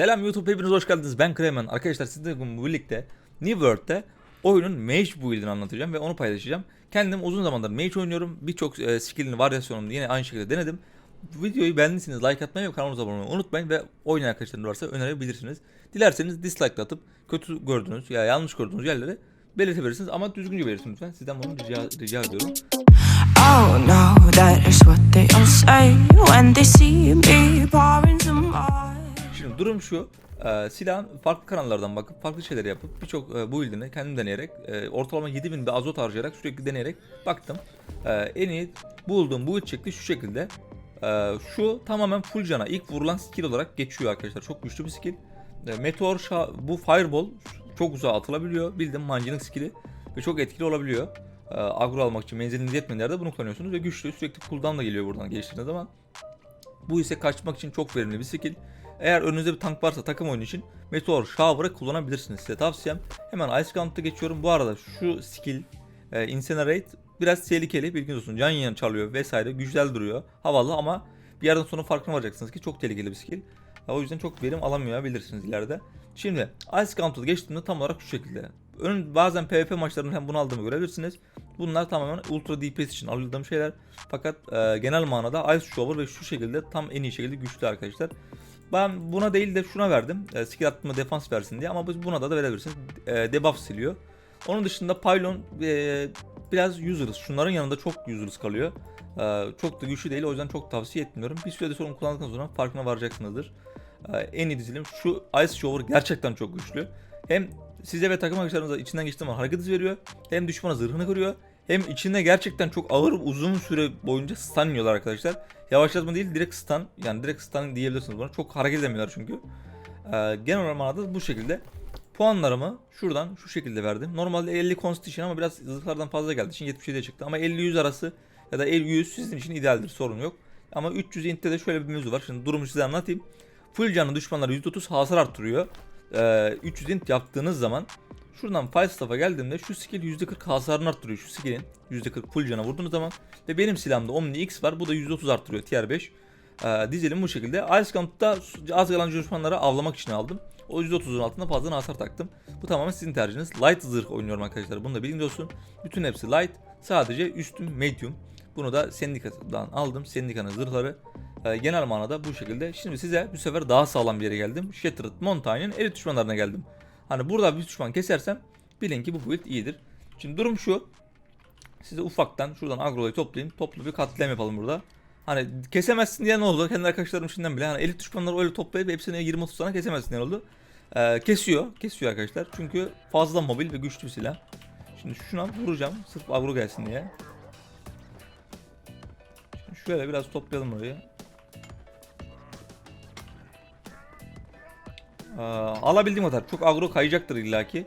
Selam YouTube hepiniz hoş geldiniz. Ben Kremen. Arkadaşlar sizinle bugün birlikte New World'de oyunun Mage build'ini anlatacağım ve onu paylaşacağım. Kendim uzun zamandır Mage oynuyorum. Birçok e, skill'in varyasyonunu yine aynı şekilde denedim. Videoyu beğendiyseniz like atmayı ve kanalımıza abone olmayı unutmayın ve oynayan arkadaşlarınız varsa önerebilirsiniz. Dilerseniz dislike atıp kötü gördüğünüz ya yanlış gördüğünüz yerleri belirtebilirsiniz ama düzgünce belirtin lütfen. Sizden bunu rica, rica ediyorum. Oh no, that is what they all say when they see me. Şimdi durum şu. E, silahın farklı kanallardan bakıp farklı şeyler yapıp birçok e, build'ini kendim deneyerek e, ortalama 7000 bir azot harcayarak sürekli deneyerek baktım. E, en iyi bulduğum build şekli şu şekilde. E, şu tamamen full cana ilk vurulan skill olarak geçiyor arkadaşlar. Çok güçlü bir skill. E, Meteor şa- bu fireball çok uzağa atılabiliyor. Bildim mancınık skill'i ve çok etkili olabiliyor. E, agro almak için menziliniz yetmediği yerde bunu kullanıyorsunuz ve güçlü sürekli cooldown da geliyor buradan geliştirdiğiniz zaman. Bu ise kaçmak için çok verimli bir skill. Eğer önünüzde bir tank varsa takım oyunu için Meteor Shower'ı kullanabilirsiniz. Size tavsiyem. Hemen Ice Gaunt'a geçiyorum. Bu arada şu skill e, Incinerate biraz tehlikeli bilginiz olsun. Can yan çalıyor vesaire. Güzel duruyor. Havalı ama bir yerden sonra farkına varacaksınız ki çok tehlikeli bir skill. O yüzden çok verim alamayabilirsiniz ileride. Şimdi Ice Gaunt'a geçtiğimde tam olarak şu şekilde. Ön, bazen PvP maçlarında hem bunu aldığımı görebilirsiniz. Bunlar tamamen Ultra DPS için aldığım şeyler. Fakat e, genel manada Ice Shower ve şu şekilde tam en iyi şekilde güçlü arkadaşlar. Ben buna değil de şuna verdim. E, skill attığımda defans versin diye ama biz buna da, da verebilirsiniz. E, debuff siliyor. Onun dışında Pylon e, biraz useless. Şunların yanında çok useless kalıyor. E, çok da güçlü değil o yüzden çok tavsiye etmiyorum. Bir sürede sonra kullandıktan sonra farkına varacaksınızdır. E, en iyi dizilim şu Ice Shower gerçekten çok güçlü. Hem size ve takım arkadaşlarınıza içinden geçtiği zaman hareket hızı veriyor. Hem düşmana zırhını kırıyor. Hem içinde gerçekten çok ağır uzun süre boyunca stun yiyorlar arkadaşlar. Yavaşlatma değil direkt stun. Yani direkt stun diyebilirsiniz buna. Çok hareket edemiyorlar çünkü. Ee, genel manada bu şekilde. Puanlarımı şuradan şu şekilde verdim. Normalde 50 constitution ama biraz zırhlardan fazla geldiği için 77'ye çıktı. Ama 50-100 arası ya da 50-100 sizin için idealdir sorun yok. Ama 300 int'te de şöyle bir mevzu var. Şimdi durumu size anlatayım. Full canlı düşmanlara %30 hasar arttırıyor. Ee, 300 int yaptığınız zaman Şuradan Falstaff'a geldiğimde şu skill %40 hasarını arttırıyor şu skillin. %40 full cana vurduğunuz zaman. Ve benim silahımda Omni X var. Bu da %30 arttırıyor tier 5. Ee, dizelim bu şekilde. Ice Count'ta az kalan düşmanları avlamak için aldım. O %30'un altında fazla hasar taktım. Bu tamamen sizin tercihiniz. Light zırh oynuyorum arkadaşlar. Bunu da bilin olsun. Bütün hepsi light. Sadece üstüm medium. Bunu da sendikadan aldım. Sendikanın zırhları. Ee, genel manada bu şekilde. Şimdi size bu sefer daha sağlam bir yere geldim. Shattered Montaigne'in elit düşmanlarına geldim. Hani burada bir düşman kesersem bilin ki bu build iyidir. Şimdi durum şu. Size ufaktan şuradan agroyu toplayayım. Toplu bir katliam yapalım burada. Hani kesemezsin diye ne oldu? Kendi arkadaşlarım şimdiden bile hani elit düşmanları öyle toplayıp hepsini 20-30 tane kesemezsin diye oldu. Ee, kesiyor. Kesiyor arkadaşlar. Çünkü fazla mobil ve güçlü bir silah. Şimdi şuna vuracağım. Sırf agro gelsin diye. Şimdi şöyle biraz toplayalım burayı. Ee, alabildiğim kadar. Çok agro kayacaktır illaki.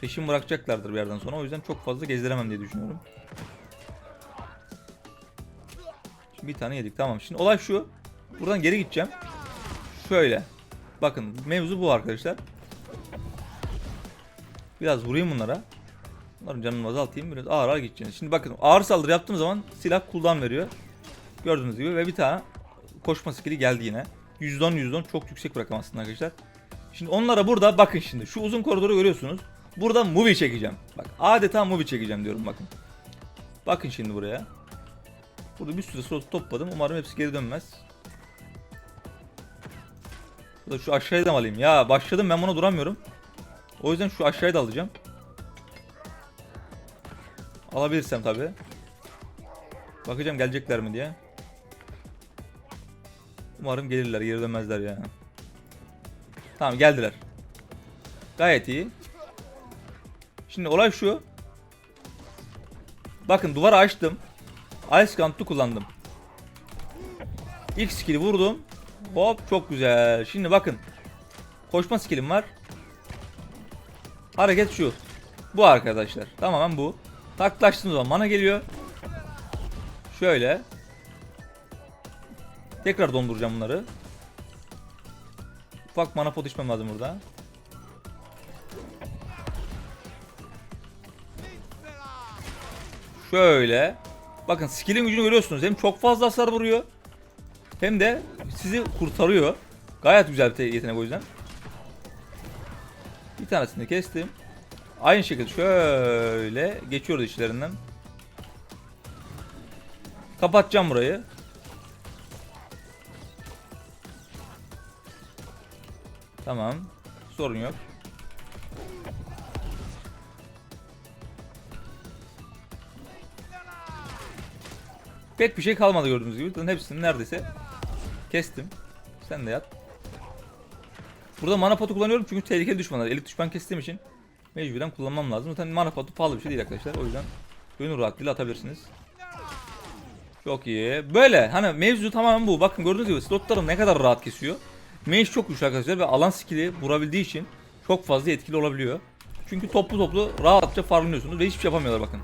Peşin bırakacaklardır bir yerden sonra. O yüzden çok fazla gezdiremem diye düşünüyorum. Şimdi bir tane yedik. Tamam. Şimdi olay şu. Buradan geri gideceğim. Şöyle. Bakın mevzu bu arkadaşlar. Biraz vurayım bunlara. Bunların canını azaltayım. Biraz ağır ağır gideceğiz. Şimdi bakın ağır saldırı yaptığım zaman silah cooldown veriyor. Gördüğünüz gibi ve bir tane koşma skill'i geldi yine. %10 %10 çok yüksek bir rakam aslında arkadaşlar. Şimdi onlara burada bakın şimdi şu uzun koridoru görüyorsunuz. Burada movie çekeceğim. Bak adeta movie çekeceğim diyorum bakın. Bakın şimdi buraya. Burada bir sürü slot topladım. Umarım hepsi geri dönmez. Burada şu aşağıya da alayım? Ya başladım ben buna duramıyorum. O yüzden şu aşağıya da alacağım. Alabilirsem tabi. Bakacağım gelecekler mi diye. Umarım gelirler, geri dönmezler ya. Tamam geldiler. Gayet iyi. Şimdi olay şu. Bakın duvarı açtım. Ice Gaunt'u kullandım. İlk skill'i vurdum. Hop çok güzel. Şimdi bakın. Koşma skill'im var. Hareket şu. Bu arkadaşlar. Tamamen bu. Taklaştığım zaman mana geliyor. Şöyle. Tekrar donduracağım bunları. Ufak mana pot içmem lazım burada. Şöyle. Bakın skill'in gücünü görüyorsunuz. Hem çok fazla hasar vuruyor. Hem de sizi kurtarıyor. Gayet güzel bir yetenek o yüzden. Bir tanesini kestim. Aynı şekilde şöyle geçiyoruz içlerinden. Kapatacağım burayı. Tamam. Sorun yok. Pek bir şey kalmadı gördüğünüz gibi. Zaten hepsini neredeyse kestim. Sen de yat. Burada mana potu kullanıyorum çünkü tehlikeli düşmanlar. Elit düşman kestiğim için mecburen kullanmam lazım. Zaten mana potu pahalı bir şey değil arkadaşlar. O yüzden gönül rahatlığıyla atabilirsiniz. Çok iyi. Böyle hani mevzu tamamen bu. Bakın gördüğünüz gibi slotlarım ne kadar rahat kesiyor. Mage çok güçlü arkadaşlar ve alan skill'i vurabildiği için çok fazla etkili olabiliyor. Çünkü toplu toplu rahatça farmlıyorsunuz ve hiçbir şey yapamıyorlar bakın.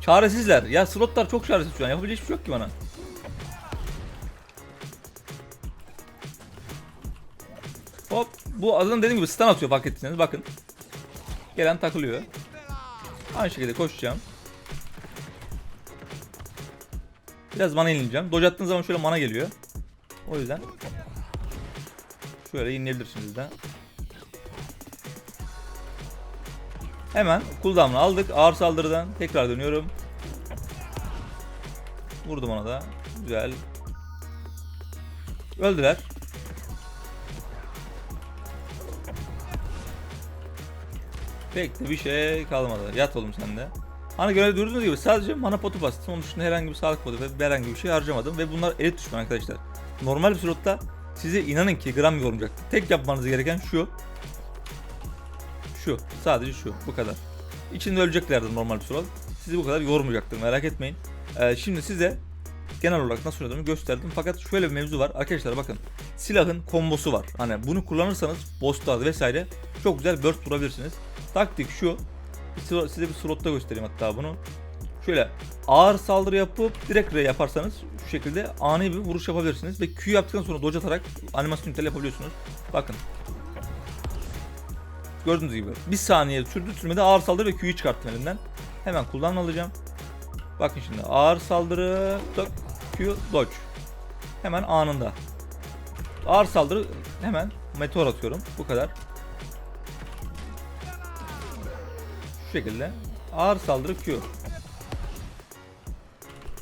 Çaresizler. Ya slotlar çok çaresiz şu an. Yapabilecek hiçbir şey yok ki bana. Hop. Bu adamın dediğim gibi stun atıyor fark ettiyseniz bakın. Gelen takılıyor. Aynı şekilde koşacağım. Biraz mana ineceğim. Dodge attığınız zaman şöyle mana geliyor. O yüzden şöyle yenilebilirsiniz de. Hemen cooldown'u aldık. Ağır saldırıdan tekrar dönüyorum. Vurdum ona da. Güzel. Öldüler. Pek de bir şey kalmadı. Yat oğlum sen de. Hani görev gördüğünüz gibi sadece mana potu bastım. Onun dışında herhangi bir sağlık potu ve herhangi bir şey harcamadım. Ve bunlar elit düşman arkadaşlar. Normal bir slotta size inanın ki gram yormayacak. Tek yapmanız gereken şu. Şu. Sadece şu. Bu kadar. İçinde öleceklerdir normal bir slot. Sizi bu kadar yormayacaktır merak etmeyin. Ee, şimdi size genel olarak nasıl oynadığımı gösterdim. Fakat şöyle bir mevzu var. Arkadaşlar bakın. Silahın kombosu var. Hani bunu kullanırsanız bosslarda vesaire çok güzel burst vurabilirsiniz. Taktik şu. Size bir slotta göstereyim hatta bunu. Şöyle ağır saldırı yapıp direkt R yaparsanız şu şekilde ani bir vuruş yapabilirsiniz. Ve Q yaptıktan sonra dodge atarak animasyon iptal yapabiliyorsunuz. Bakın. Gördüğünüz gibi. Bir saniye sürdü sürmede ağır saldırı ve Q'yu çıkarttım elimden. Hemen kullan alacağım. Bakın şimdi ağır saldırı Q dodge. Hemen anında. Ağır saldırı hemen meteor atıyorum. Bu kadar. Şu şekilde. Ağır saldırı Q.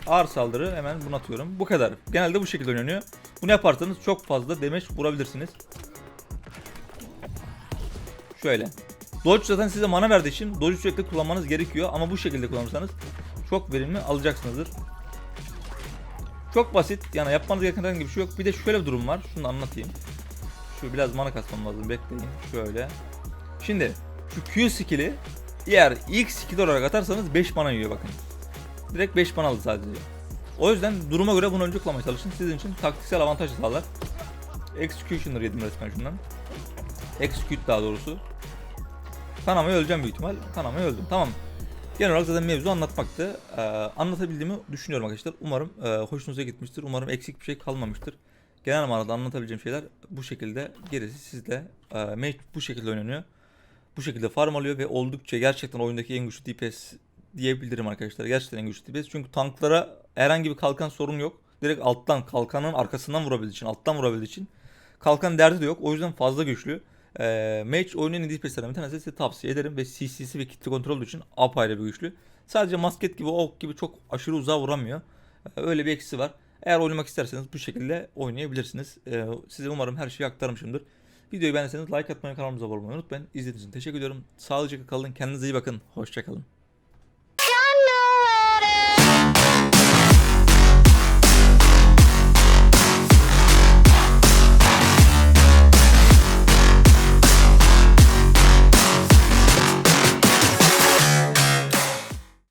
Ağır saldırı hemen bunu atıyorum. Bu kadar. Genelde bu şekilde oynanıyor. Bunu yaparsanız çok fazla damage vurabilirsiniz. Şöyle. Dodge zaten size mana verdiği için Dodge'u sürekli kullanmanız gerekiyor ama bu şekilde kullanırsanız çok verimli alacaksınızdır. Çok basit yani yapmanız gereken herhangi bir şey yok. Bir de şöyle bir durum var. Şunu anlatayım. Şu biraz mana kasmam lazım bekleyin. Şöyle. Şimdi şu Q skill'i eğer ilk skill olarak atarsanız 5 mana yiyor bakın. Direkt 5 mana aldı sadece. O yüzden duruma göre bunu önce kullanmaya çalışın. Sizin için taktiksel avantaj sağlar. Executioner yedim resmen şundan. Execute daha doğrusu. Kanamaya öleceğim büyük ihtimal. Kanamaya öldüm. Tamam. Genel olarak zaten mevzu anlatmaktı. Ee, anlatabildiğimi düşünüyorum arkadaşlar. Umarım e, hoşunuza gitmiştir. Umarım eksik bir şey kalmamıştır. Genel manada anlatabileceğim şeyler bu şekilde. Gerisi sizde. E, match bu şekilde oynanıyor. Bu şekilde farm alıyor ve oldukça gerçekten oyundaki en güçlü DPS diyebilirim arkadaşlar. Gerçekten en güçlü DPS. Çünkü tanklara herhangi bir kalkan sorun yok. Direkt alttan kalkanın arkasından vurabildiği için, alttan vurabildiği için kalkan derdi de yok. O yüzden fazla güçlü. Ee, match oyunun DPS'lerinden bir tanesi size tavsiye ederim ve CC'si ve kitle kontrol olduğu için apayrı bir güçlü. Sadece masket gibi ok gibi çok aşırı uzağa vuramıyor. Ee, öyle bir eksisi var. Eğer oynamak isterseniz bu şekilde oynayabilirsiniz. Ee, size umarım her şeyi aktarmışımdır. Videoyu beğendiyseniz like atmayı kanalımıza abone olmayı unutmayın. İzlediğiniz için teşekkür ediyorum. Sağlıcakla kalın. Kendinize iyi bakın. Hoşçakalın.